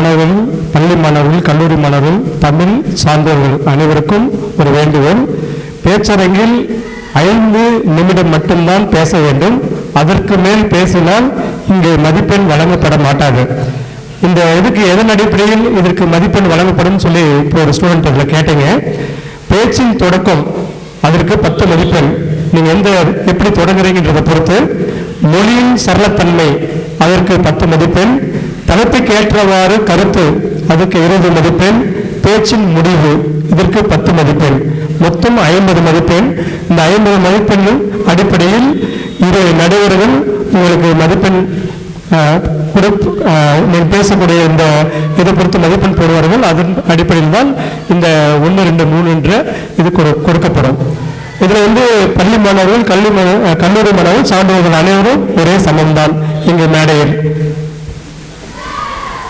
மாணவர்கள் பள்ளி மாணவர்கள் கல்லூரி மாணவர்கள் தமிழ் சார்ந்தவர்கள் அனைவருக்கும் ஒரு வேண்டுகோள். பேச்சரங்கில் ஐந்து நிமிடம் மட்டும்தான் பேச வேண்டும். அதற்கு மேல் பேசினால் இங்கே மதிப்பெண் வழங்கப்பட மாட்டாது. இந்த இதுக்கு எதன் அடிப்படையில் இதற்கு மதிப்பெண் வழங்கப்படும் சொல்லி இப்போ ஒரு ஸ்டூடெண்ட் கேட்டீங்க. பேச்சின் தொடக்கம் அதற்கு பத்து மதிப்பெண். நீங்க எந்த எப்படி தொடங்குறீங்கன்றதை பொறுத்து மொழியின் சரளத்தன்மை அதற்கு பத்து மதிப்பெண். தலைப்புக்கு ஏற்றவாறு கருத்து அதுக்கு இருபது மதிப்பெண் பேச்சின் முடிவு இதற்கு பத்து மதிப்பெண். மொத்தம் ஐம்பது மதிப்பெண். இந்த ஐம்பது மதிப்பெண் அடிப்படையில் இரு நடுவர்கள் உங்களுக்கு மதிப்பெண் நீங்கள் பேசக்கூடிய இந்த இதை பொறுத்து மதிப்பெண் போடுவார்கள். அதன் அடிப்படையில் தான் இந்த ஒன்று ரெண்டு மூணு என்ற இது கொடு- கொடுக்கப்படும். இதில் வந்து பள்ளி மாணவர்கள் கல்வி கல்லூரி மாணவர்கள் சான்றோர்கள் அனைவரும் ஒரே சமம்தான். இங்கு மேடையில்.